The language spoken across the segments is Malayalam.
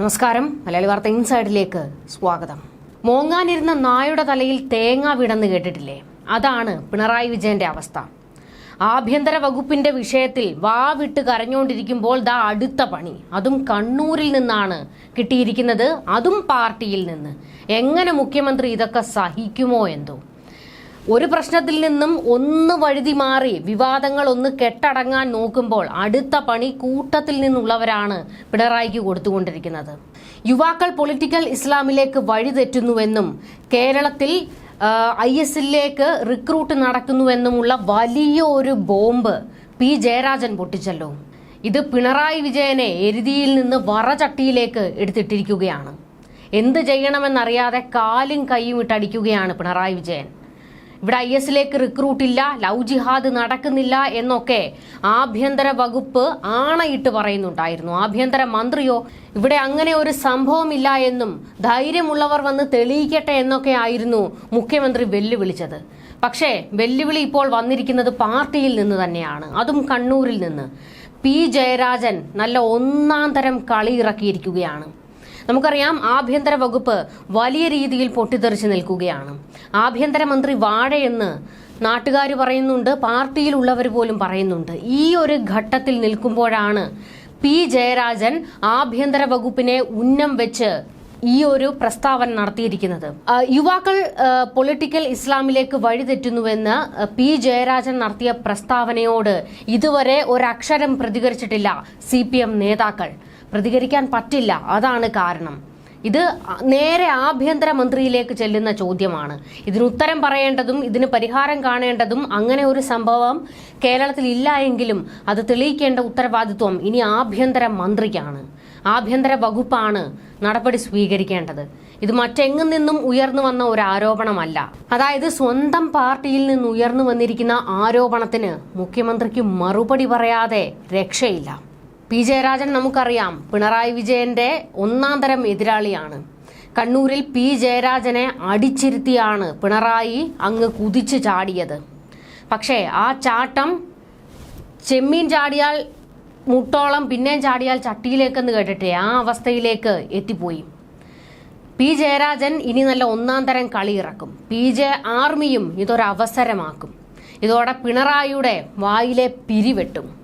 നമസ്കാരം. മലയാളി വാർത്ത ഇൻസൈഡിലേക്ക് സ്വാഗതം. മോങ്ങാനിരുന്ന നായുടെ തലയിൽ തേങ്ങ വിടന്ന് കേട്ടിട്ടില്ലേ? അതാണ് പിണറായി വിജയന്റെ അവസ്ഥ. ആഭ്യന്തര വകുപ്പിന്റെ വിഷയത്തിൽ വാ വിട്ട് കരഞ്ഞുകൊണ്ടിരിക്കുമ്പോൾ ദാ അടുത്ത പണി. അതും കണ്ണൂരിൽ നിന്നാണ് കിട്ടിയിരിക്കുന്നത്. അതും പാർട്ടിയിൽ നിന്ന്. എങ്ങനെ മുഖ്യമന്ത്രി ഇതൊക്കെ സഹിക്കുമോ എന്തോ? ഒരു പ്രശ്നത്തിൽ നിന്നും ഒന്ന് വഴുതി മാറി വിവാദങ്ങൾ ഒന്ന് കെട്ടടങ്ങാൻ നോക്കുമ്പോൾ അടുത്ത പണി കൂട്ടത്തിൽ നിന്നുള്ളവരാണ് പിണറായിക്ക് കൊടുത്തുകൊണ്ടിരിക്കുന്നത്. യുവാക്കൾ പൊളിറ്റിക്കൽ ഇസ്ലാമിലേക്ക് വഴിതെറ്റുന്നുവെന്നും കേരളത്തിൽ ഐ എസിലേക്ക് റിക്രൂട്ട് നടക്കുന്നുവെന്നുമുള്ള വലിയ ഒരു ബോംബ് പി ജയരാജൻ പൊട്ടിച്ചല്ലോ. ഇത് പിണറായി വിജയനെ എരുതിയിൽ നിന്ന് വറചട്ടിയിലേക്ക് എടുത്തിട്ടിരിക്കുകയാണ്. എന്ത് ചെയ്യണമെന്നറിയാതെ കാലും കൈയും ഇട്ടടിക്കുകയാണ് പിണറായി വിജയൻ. ഇവിടെ ഐ എസിലേക്ക് റിക്രൂട്ട് ഇല്ല ലവ് ജിഹാദ് നടക്കുന്നില്ല എന്നൊക്കെ ആഭ്യന്തര വകുപ്പ് ആണയിട്ട് പറയുന്നുണ്ടായിരുന്നു. ആഭ്യന്തര മന്ത്രിയോ ഇവിടെ അങ്ങനെ ഒരു സംഭവമില്ല എന്നും ധൈര്യമുള്ളവർ വന്ന് തെളിയിക്കട്ടെ എന്നൊക്കെ ആയിരുന്നു മുഖ്യമന്ത്രി വെല്ലുവിളിച്ചത്. പക്ഷേ വെല്ലുവിളി ഇപ്പോൾ വന്നിരിക്കുന്നത് പാർട്ടിയിൽ നിന്ന് തന്നെയാണ് അതും കണ്ണൂരിൽ നിന്ന്. പി ജയരാജൻ നല്ല ഒന്നാം തരം കളി ഇറക്കിയിരിക്കുകയാണ്. നമുക്കറിയാം ആഭ്യന്തര വകുപ്പ് വലിയ രീതിയിൽ പൊട്ടിത്തെറിച്ച് നിൽക്കുകയാണ്. ആഭ്യന്തരമന്ത്രി വാഴയെന്ന് നാട്ടുകാർ പറയുന്നുണ്ട് പാർട്ടിയിലുള്ളവർ പോലും പറയുന്നുണ്ട്. ഈ ഒരു ഘട്ടത്തിൽ നിൽക്കുമ്പോഴാണ് പി ജയരാജൻ ആഭ്യന്തര വകുപ്പിനെ ഉന്നം വെച്ച് ഈ ഒരു പ്രസ്താവന നടത്തിയിരിക്കുന്നത്. യുവാക്കൾ പൊളിറ്റിക്കൽ ഇസ്ലാമിലേക്ക് വഴിതെറ്റുന്നുവെന്ന് പി ജയരാജൻ നടത്തിയ പ്രസ്താവനയോട് ഇതുവരെ ഒരക്ഷരം പ്രതികരിച്ചിട്ടില്ല സി നേതാക്കൾ. പ്രതികരിക്കാൻ പറ്റില്ല. അതാണ് കാരണം. ഇത് നേരെ ആഭ്യന്തരമന്ത്രിയിലേക്ക് ചെല്ലുന്ന ചോദ്യമാണ്. ഇതിന് ഉത്തരം പറയേണ്ടതും ഇതിന് പരിഹാരം കാണേണ്ടതും അങ്ങനെ ഒരു സംഭവം കേരളത്തിൽ ഇല്ല എങ്കിലും അത് തെളിയിക്കേണ്ട ഉത്തരവാദിത്വം ഇനി ആഭ്യന്തര മന്ത്രിക്കാണ്. ആഭ്യന്തര വകുപ്പാണ് നടപടി സ്വീകരിക്കേണ്ടത്. ഇത് മറ്റെങ്ങും നിന്നും ഉയർന്നു വന്ന ഒരു ആരോപണമല്ല. അതായത് സ്വന്തം പാർട്ടിയിൽ നിന്ന് ഉയർന്നു വന്നിരിക്കുന്ന ആരോപണത്തിന് മുഖ്യമന്ത്രിക്ക് മറുപടി പറയാതെ രക്ഷയില്ല. പി ജയരാജൻ നമുക്കറിയാം പിണറായി വിജയന്റെ ഒന്നാം തരം എതിരാളിയാണ്. കണ്ണൂരിൽ പി ജയരാജനെ അടിച്ചിരുത്തിയാണ് പിണറായി അങ്ങ് കുതിച്ചു ചാടിയത്. പക്ഷേ ആ ചാട്ടം ചെമ്മീൻ ചാടിയാൽ മുട്ടോളം പിന്നെയും ചാടിയാൽ ചട്ടിയിലേക്കെന്ന് കേട്ടിട്ടേ ആ അവസ്ഥയിലേക്ക് എത്തിപ്പോയി. പി ജയരാജൻ ഇനി നല്ല ഒന്നാം തരം കളി ഇറക്കും. പി ജെ ആർമിയും ഇതൊരവസരമാക്കും. ഇതോടെ പിണറായിയുടെ വായിലെ പിരിവെട്ടും.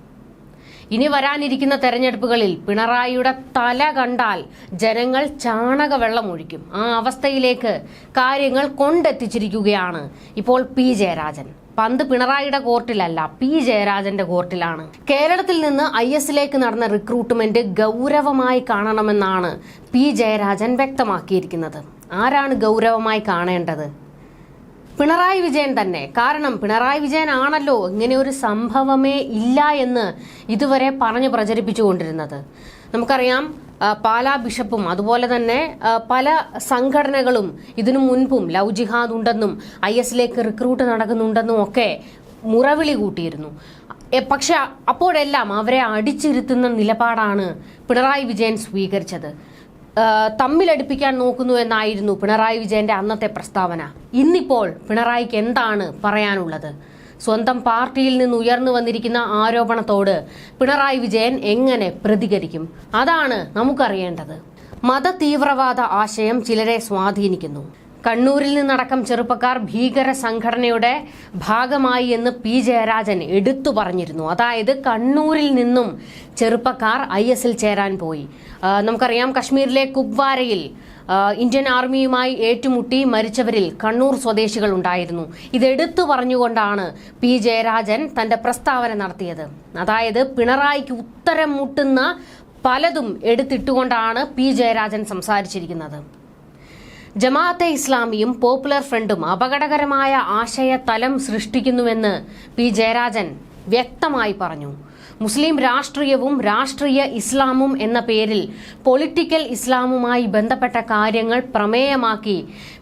ഇനി വരാനിരിക്കുന്ന തെരഞ്ഞെടുപ്പുകളിൽ പിണറായിയുടെ തല കണ്ടാൽ ജനങ്ങൾ ചാണകവെള്ളം ഒഴിക്കും. ആ അവസ്ഥയിലേക്ക് കാര്യങ്ങൾ കൊണ്ടെത്തിച്ചിരിക്കുകയാണ് ഇപ്പോൾ പി ജയരാജൻ. പന്ത് പിണറായിയുടെ കോർട്ടിലല്ല പി ജയരാജന്റെ കോർട്ടിലാണ്. കേരളത്തിൽ നിന്ന് ഐ എസിലേക്ക് നടന്ന റിക്രൂട്ട്മെന്റ് ഗൗരവമായി കാണണമെന്നാണ് പി ജയരാജൻ വ്യക്തമാക്കിയിരിക്കുന്നത്. ആരാണ് ഗൗരവമായി കാണേണ്ടത്? പിണറായി വിജയൻ തന്നെ. കാരണം പിണറായി വിജയൻ ആണല്ലോ ഇങ്ങനെ ഒരു സംഭവമേ ഇല്ല എന്ന് ഇതുവരെ പറഞ്ഞു പ്രചരിപ്പിച്ചുകൊണ്ടിരുന്നത്. നമുക്കറിയാം പാലാ ബിഷപ്പും അതുപോലെ തന്നെ പല സംഘടനകളും ഇതിനു മുൻപും ലവ് ജിഹാദ് ഉണ്ടെന്നും ഐ എസിലേക്ക് റിക്രൂട്ട് നടക്കുന്നുണ്ടെന്നും ഒക്കെ മുറവിളി കൂട്ടിയിരുന്നു. പക്ഷെ അപ്പോഴെല്ലാം അവരെ അടിച്ചിരുത്തുന്ന നിലപാടാണ് പിണറായി വിജയൻ സ്വീകരിച്ചത്. തമ്മിലടിപ്പിക്കാൻ നോക്കുന്നു എന്നായിരുന്നു പിണറായി വിജയന്റെ അന്നത്തെ പ്രസ്താവന. ഇന്നിപ്പോൾ പിണറായിക്ക് എന്താണ് പറയാനുള്ളത്? സ്വന്തം പാർട്ടിയിൽ നിന്ന് ഉയർന്നു വന്നിരിക്കുന്ന ആരോപണത്തോട് പിണറായി വിജയൻ എങ്ങനെ പ്രതികരിക്കും? അതാണ് നമുക്കറിയേണ്ടത്. മത തീവ്രവാദ ആശയം ചിലരെ സ്വാധീനിക്കുന്നു. കണ്ണൂരിൽ നിന്നടക്കം ചെറുപ്പക്കാർ ഭീകര സംഘടനയുടെ ഭാഗമായി എന്ന് പി ജയരാജൻ എടുത്തു പറഞ്ഞിരുന്നു. അതായത് കണ്ണൂരിൽ നിന്നും ചെറുപ്പക്കാർ ഐ എസിൽ ചേരാൻ പോയി. നമുക്കറിയാം കശ്മീരിലെ കുപ്വാരയിൽ ഇന്ത്യൻ ആർമിയുമായി ഏറ്റുമുട്ടി മരിച്ചവരിൽ കണ്ണൂർ സ്വദേശികൾ ഉണ്ടായിരുന്നു. ഇതെടുത്തു പറഞ്ഞുകൊണ്ടാണ് പി ജയരാജൻ തന്റെ പ്രസ്താവന നടത്തിയത്. അതായത് പിണറായിക്ക് ഉത്തരം മുട്ടുന്ന പലതും എടുത്തിട്ടുകൊണ്ടാണ് പി ജയരാജൻ സംസാരിച്ചിരിക്കുന്നത്. ജമാഅത്തെ ഇസ്ലാമിയും പോപ്പുലർ ഫ്രണ്ടും അപകടകരമായ ആശയ തലം സൃഷ്ടിക്കുന്നുവെന്ന് പി ജയരാജൻ വ്യക്തമായി പറഞ്ഞു. മുസ്ലിം രാഷ്ട്രീയവും രാഷ്ട്രീയ ഇസ്ലാമും എന്ന പേരിൽ പൊളിറ്റിക്കൽ ഇസ്ലാമുമായി ബന്ധപ്പെട്ട കാര്യങ്ങൾ പ്രമേയമാക്കി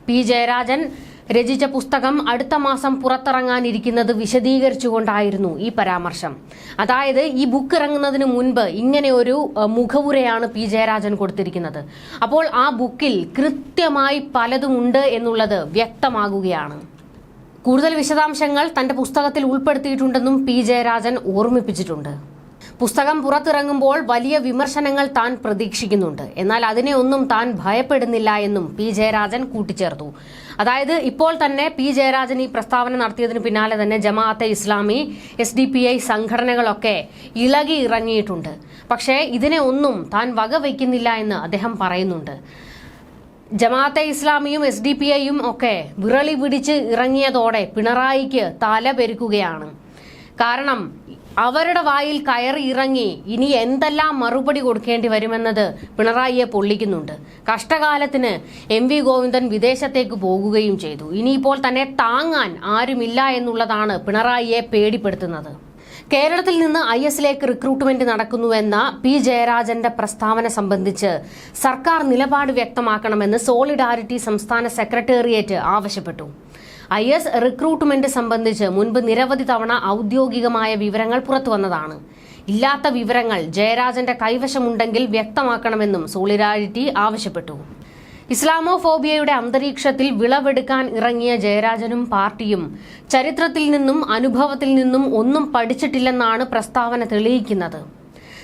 പി ജയരാജൻ രചിച്ച പുസ്തകം അടുത്ത മാസം പുറത്തിറങ്ങാനിരിക്കുന്നത് വിശദീകരിച്ചുകൊണ്ടായിരുന്നു ഈ പരാമർശം. അതായത് ഈ ബുക്ക് ഇറങ്ങുന്നതിന് മുൻപ് ഇങ്ങനെ ഒരു മുഖവുരയാണ് പി. ജയരാജൻ കൊടുത്തിരിക്കുന്നത്. അപ്പോൾ ആ ബുക്കിൽ കൃത്യമായി പലതുമുണ്ട് എന്നുള്ളത് വ്യക്തമാകുകയാണ്. കൂടുതൽ വിശദാംശങ്ങൾ തന്റെ പുസ്തകത്തിൽ ഉൾപ്പെടുത്തിയിട്ടുണ്ടെന്നും പി. ജയരാജൻ ഓർമ്മിപ്പിച്ചിട്ടുണ്ട്. പുസ്തകം പുറത്തിറങ്ങുമ്പോൾ വലിയ വിമർശനങ്ങൾ താൻ പ്രതീക്ഷിക്കുന്നുണ്ട്. എന്നാൽ അതിനെ ഒന്നും താൻ ഭയപ്പെടുന്നില്ല എന്നും പി ജയരാജൻ കൂട്ടിച്ചേർത്തു. അതായത് ഇപ്പോൾ തന്നെ പി ജയരാജൻ ഈ പ്രസ്താവന നടത്തിയതിന് പിന്നാലെ തന്നെ Jamaat-e Islami S D P I സംഘടനകളൊക്കെ ഇളകി ഇറങ്ങിയിട്ടുണ്ട്. പക്ഷേ ഇതിനെ ഒന്നും താൻ വകവയ്ക്കുന്നില്ല എന്ന് അദ്ദേഹം പറയുന്നുണ്ട്. ജമാഅത്തെ ഇസ്ലാമിയും എസ് ഡി പി ഐയും ഒക്കെ വിറളി പിടിച്ച് ഇറങ്ങിയതോടെ പിണറായിക്ക് തല പെരുക്കുകയാണ്. കാരണം അവരുടെ വായിൽ കയറി ഇറങ്ങി ഇനി എന്തെല്ലാം മറുപടി കൊടുക്കേണ്ടി വരുമെന്നത് പിണറായിയെ പൊള്ളിക്കുന്നുണ്ട്. കഷ്ടകാലത്തിന് എം വി ഗോവിന്ദൻ വിദേശത്തേക്ക് പോകുകയും ചെയ്തു. ഇനിയിപ്പോൾ തന്നെ താങ്ങാൻ ആരുമില്ല എന്നുള്ളതാണ് പിണറായിയെ പേടിപ്പെടുത്തുന്നത്. കേരളത്തിൽ നിന്ന് ഐ എസിലേക്ക് റിക്രൂട്ട്മെന്റ് നടക്കുന്നുവെന്ന പി ജയരാജന്റെ പ്രസ്താവന സംബന്ധിച്ച് സർക്കാർ നിലപാട് വ്യക്തമാക്കണമെന്ന് സോളിഡാരിറ്റി സംസ്ഥാന സെക്രട്ടേറിയറ്റ് ആവശ്യപ്പെട്ടു. ഐ എസ് റിക്രൂട്ട്മെന്റ് സംബന്ധിച്ച് മുൻപ് നിരവധി തവണ ഔദ്യോഗികമായ വിവരങ്ങൾ പുറത്തുവന്നതാണ് ഇല്ലാത്ത വിവരങ്ങൾ ജയരാജന്റെ കൈവശമുണ്ടെങ്കിൽ വ്യക്തമാക്കണമെന്നും സോളിഡാരിറ്റി ആവശ്യപ്പെട്ടു. ഇസ്ലാമോഫോബിയയുടെ അന്തരീക്ഷത്തിൽ വിളവെടുക്കാൻ ഇറങ്ങിയ ജയരാജനും പാർട്ടിയും ചരിത്രത്തിൽ നിന്നും അനുഭവത്തിൽ നിന്നും ഒന്നും പഠിച്ചിട്ടില്ലെന്നാണ് പ്രസ്താവന തെളിയിക്കുന്നത്.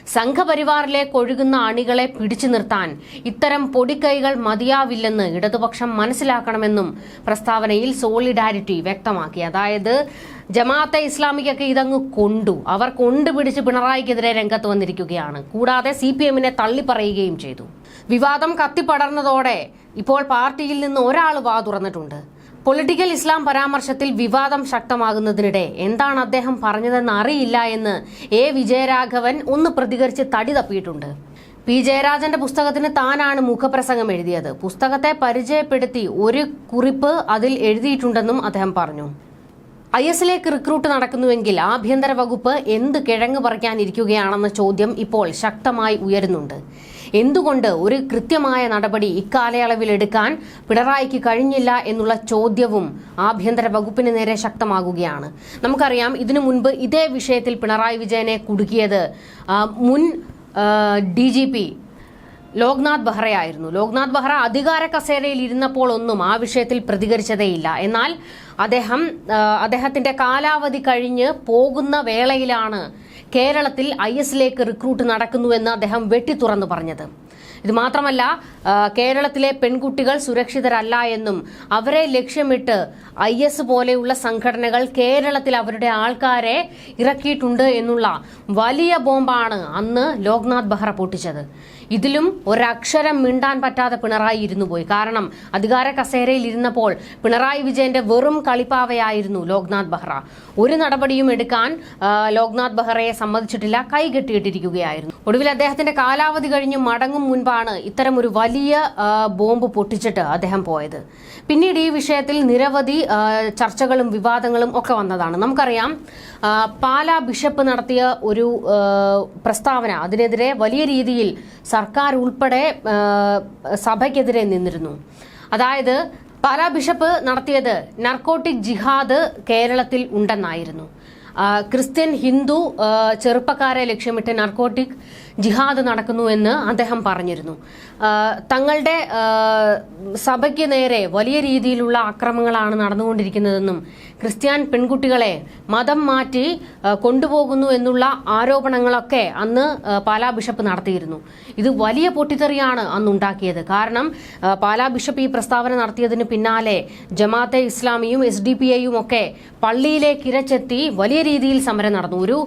സംഘപരിവാറിലേക്ക് ഒഴുകുന്ന അണികളെ പിടിച്ചു നിർത്താൻ ഇത്തരം പൊടിക്കൈകൾ മതിയാവില്ലെന്ന് ഇടതുപക്ഷം മനസ്സിലാക്കണമെന്നും പ്രസ്താവനയിൽ സോളിഡാരിറ്റി വ്യക്തമാക്കി. അതായത് ജമാഅത്തെ ഇസ്ലാമിക്കൊക്കെ ഇതങ്ങ് കൊണ്ടു. അവർ കൊണ്ടുപിടിച്ച് പിണറായിക്കെതിരെ രംഗത്ത് വന്നിരിക്കുകയാണ്. കൂടാതെ സി പി എമ്മിനെ തള്ളിപ്പറയുകയും ചെയ്തു. വിവാദം കത്തിപ്പടർന്നതോടെ ഇപ്പോൾ പാർട്ടിയിൽ നിന്ന് ഒരാൾ വാ തുറന്നിട്ടുണ്ട് പൊളിറ്റിക്കൽ ഇസ്ലാം പരാമർശത്തിൽ വിവാദം ശക്തമാകുന്നതിനിടെ എന്താണ് അദ്ദേഹം പറഞ്ഞതെന്ന് അറിയില്ല എന്ന് എ വിജയരാഘവൻ ഒന്ന് പ്രതികരിച്ച് തടി തപ്പിയിട്ടുണ്ട്. പി ജയരാജന്റെ പുസ്തകത്തിന് താനാണ് മുഖപ്രസംഗം എഴുതിയത്. പുസ്തകത്തെ പരിചയപ്പെടുത്തി ഒരു കുറിപ്പ് അതിൽ എഴുതിയിട്ടുണ്ടെന്നും അദ്ദേഹം പറഞ്ഞു. ഐ എസിലേക്ക് റിക്രൂട്ട് നടക്കുന്നുവെങ്കിൽ ആഭ്യന്തര വകുപ്പ് എന്ത് കിഴങ്ങ് പറിക്കാനിരിക്കുകയാണെന്ന ചോദ്യം ഇപ്പോൾ ശക്തമായി ഉയരുന്നുണ്ട്. എന്തുകൊണ്ട് ഒരു കൃത്യമായ നടപടി ഇക്കാലയളവിൽ എടുക്കാൻ പിണറായിക്ക് കഴിഞ്ഞില്ല എന്നുള്ള ചോദ്യവും ആഭ്യന്തര വകുപ്പിന് നേരെ ശക്തമാകുകയാണ്. നമുക്കറിയാം ഇതിനു മുൻപ് ഇതേ വിഷയത്തിൽ പിണറായി വിജയനെ കുടുക്കിയത് മുൻ ഡി ജി പി ലോക്നാഥ് ബെഹ്റയായിരുന്നു. ലോക്നാഥ് ബെഹ്റ അധികാര കസേരയിൽ ഇരുന്നപ്പോൾ ഒന്നും ആ വിഷയത്തിൽ പ്രതികരിച്ചതേയില്ല. എന്നാൽ അദ്ദേഹം അദ്ദേഹത്തിന്റെ കാലാവധി കഴിഞ്ഞ് പോകുന്ന വേളയിലാണ് കേരളത്തിൽ ഐ എസിലേക്ക് റിക്രൂട്ട് നടക്കുന്നുവെന്ന് അദ്ദേഹം വെട്ടിത്തുറന്നു പറഞ്ഞത്. ഇത് മാത്രമല്ല കേരളത്തിലെ പെൺകുട്ടികൾ സുരക്ഷിതരല്ല എന്നും അവരെ ലക്ഷ്യമിട്ട് ഐ എസ് പോലെയുള്ള സംഘടനകൾ കേരളത്തിൽ അവരുടെ ആൾക്കാരെ ഇറക്കിയിട്ടുണ്ട് എന്നുള്ള വലിയ ബോംബാണ് അന്ന് ലോക്നാഥ് ബെഹ്റ പൊട്ടിച്ചത്. ഇതിലും ഒരക്ഷരം മിണ്ടാൻ പറ്റാതെ പിണറായി ഇരുന്നു പോയി കാരണം അധികാര കസേരയിൽ ഇരുന്നപ്പോൾ പിണറായി വിജയന്റെ വെറും കളിപ്പാവയായിരുന്നു ലോക്നാഥ് ബെഹ്റ. ഒരു നടപടിയും എടുക്കാൻ ലോക്നാഥ് ബെഹ്റയെ സമ്മതിച്ചിട്ടില്ല കൈകെട്ടിയിട്ടിരിക്കുകയായിരുന്നു ഒടുവിൽ അദ്ദേഹത്തിന്റെ കാലാവധി കഴിഞ്ഞ് മടങ്ങും മുൻപാണ് ഇത്തരം ഒരു വലിയ ബോംബ് പൊട്ടിച്ചിട്ട് അദ്ദേഹം പോയത്. പിന്നീട് ഈ വിഷയത്തിൽ നിരവധി ചർച്ചകളും വിവാദങ്ങളും ഒക്കെ വന്നതാണ്. നമുക്കറിയാം പാലാ ബിഷപ്പ് നടത്തിയ ഒരു പ്രസ്താവന അതിനെതിരെ വലിയ രീതിയിൽ സർക്കാർ ഉൾപ്പെടെ സഭയ്ക്കെതിരെ നിന്നിരുന്നു. അതായത് പാലാ ബിഷപ്പ് നടത്തിയത് നർക്കോട്ടിക് ജിഹാദ് കേരളത്തിൽ ഉണ്ടെന്നായിരുന്നു. ക്രിസ്ത്യൻ ഹിന്ദു ചെറുപ്പക്കാരെ ലക്ഷ്യമിട്ട് നർക്കോട്ടിക് ജിഹാദ് നടക്കുന്നു എന്ന് അദ്ദേഹം പറഞ്ഞിരുന്നു. തങ്ങളുടെ സഭയ്ക്ക് നേരെ വലിയ രീതിയിലുള്ള ആക്രമങ്ങളാണ് നടന്നുകൊണ്ടിരിക്കുന്നതെന്നും ക്രിസ്ത്യാൻ പെൺകുട്ടികളെ മതം മാറ്റി കൊണ്ടുപോകുന്നു എന്നുള്ള ആരോപണങ്ങളൊക്കെ അന്ന് പാലാ ബിഷപ്പ് നടത്തിയിരുന്നു. ഇത് വലിയ പൊട്ടിത്തെറിയാണ് അന്നുണ്ടാക്കിയത്. കാരണം പാലാ ബിഷപ്പ് ഈ പ്രസ്താവന നടത്തിയതിന് പിന്നാലെ ജമാഅത്തെ ഇസ്ലാമിയും എസ് ഡി പി ഐയും ഒക്കെ പള്ളിയിലേക്ക് ഇരച്ചെത്തി വലിയ രീതിയിൽ സമരം നടന്നു. ഒരു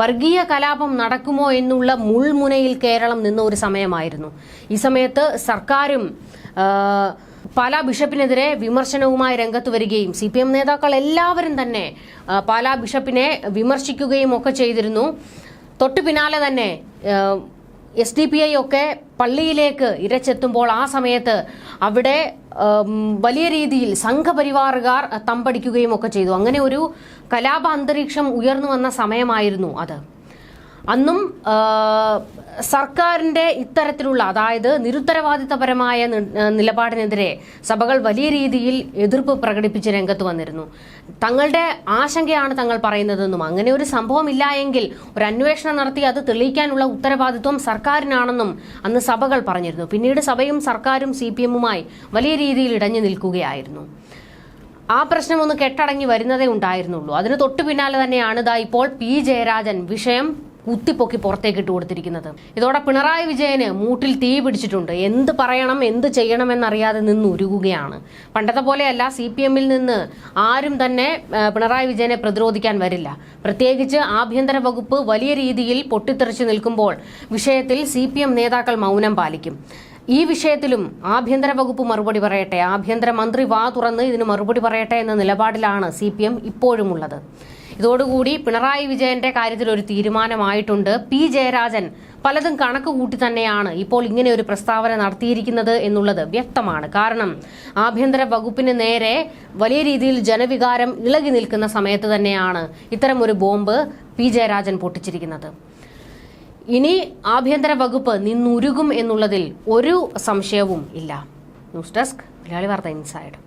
വർഗീയ കലാപം നടക്കുമോ എന്നുള്ള മുൾമുനയിൽ കേരളം നിന്ന ഒരു സമയമായിരുന്നു. ഈ സമയത്ത് സർക്കാരും പാല ബിഷപ്പിനെതിരെ വിമർശനവുമായി രംഗത്ത് വരികയും സി പി എം നേതാക്കൾ എല്ലാവരും തന്നെ പാലാ ബിഷപ്പിനെ വിമർശിക്കുകയും ഒക്കെ ചെയ്തിരുന്നു. തൊട്ടു പിന്നാലെ തന്നെ എസ് ഡി പി ഐ ഒക്കെ പള്ളിയിലേക്ക് ഇരച്ചെത്തുമ്പോൾ ആ സമയത്ത് അവിടെ വലിയ രീതിയിൽ സംഘപരിവാറുകാർ തമ്പടിക്കുകയും ഒക്കെ ചെയ്തു. അങ്ങനെ ഒരു കലാപ അന്തരീക്ഷം ഉയർന്നു വന്ന സമയമായിരുന്നു അത്. അന്നും സർക്കാരിന്റെ ഇത്തരത്തിലുള്ള അതായത് നിരുത്തരവാദിത്തപരമായ നിലപാടിനെതിരെ സഭകൾ വലിയ രീതിയിൽ എതിർപ്പ് പ്രകടിപ്പിച്ച് രംഗത്ത് വന്നിരുന്നു. തങ്ങളുടെ ആശങ്കയാണ് തങ്ങൾ പറയുന്നതെന്നും അങ്ങനെ ഒരു സംഭവം ഇല്ല എങ്കിൽ ഒരു അന്വേഷണം നടത്തി അത് തെളിയിക്കാനുള്ള ഉത്തരവാദിത്വം സർക്കാരിനാണെന്നും അന്ന് സഭകൾ പറഞ്ഞിരുന്നു. പിന്നീട് സഭയും സർക്കാരും സി വലിയ രീതിയിൽ ഇടഞ്ഞു നിൽക്കുകയായിരുന്നു. ആ പ്രശ്നം ഒന്ന് കെട്ടടങ്ങി വരുന്നതേ ഉണ്ടായിരുന്നുള്ളൂ. അതിന് തൊട്ടു പിന്നാലെ തന്നെയാണ് ഇതാ ഇപ്പോൾ പി ജയരാജൻ വിഷയം കുത്തിപ്പൊക്കി പുറത്തേക്ക് ഇട്ട് കൊടുത്തിരിക്കുന്നത്. ഇതോടെ പിണറായി വിജയന് മൂട്ടിൽ തീ പിടിച്ചിട്ടുണ്ട്. എന്ത് പറയണം എന്ത് ചെയ്യണമെന്നറിയാതെ നിന്ന് ഉരുകുകയാണ്. പണ്ടത്തെ പോലെയല്ല സി പി എമ്മിൽ നിന്ന് ആരും തന്നെ പിണറായി വിജയനെ പ്രതിരോധിക്കാൻ വരില്ല. പ്രത്യേകിച്ച് ആഭ്യന്തര വകുപ്പ് വലിയ രീതിയിൽ പൊട്ടിത്തെറിച്ചു നിൽക്കുമ്പോൾ വിഷയത്തിൽ സി നേതാക്കൾ മൗനം പാലിക്കും. ഈ വിഷയത്തിലും ആഭ്യന്തര വകുപ്പ് മറുപടി പറയട്ടെ ആഭ്യന്തര മന്ത്രി വാ തുറന്ന് ഇതിന് മറുപടി പറയട്ടെ എന്ന നിലപാടിലാണ് സി പി എം ഇപ്പോഴും ഉള്ളത്. ഇതോടുകൂടി പിണറായി വിജയന്റെ കാര്യത്തിൽ ഒരു തീരുമാനമായിട്ടുണ്ട്. പി ജയരാജൻ പലതും കണക്ക് കൂട്ടി തന്നെയാണ് ഇപ്പോൾ ഇങ്ങനെ ഒരു പ്രസ്താവന നടത്തിയിരിക്കുന്നത് എന്നുള്ളത് വ്യക്തമാണ്. കാരണം ആഭ്യന്തര വകുപ്പിന് നേരെ വലിയ രീതിയിൽ ജനവികാരം ഇളകി നിൽക്കുന്ന സമയത്ത് തന്നെയാണ് ഇത്തരം ഒരു ബോംബ് പി ജയരാജൻ പൊട്ടിച്ചിരിക്കുന്നത്. ഇനി ആഭ്യന്തര വകുപ്പ് നിന്നുരുകും എന്നുള്ളതിൽ ഒരു സംശയവും ഇല്ല. ന്യൂസ് ഡെസ്ക് മലയാളി വാർത്ത ഇൻസൈഡ്.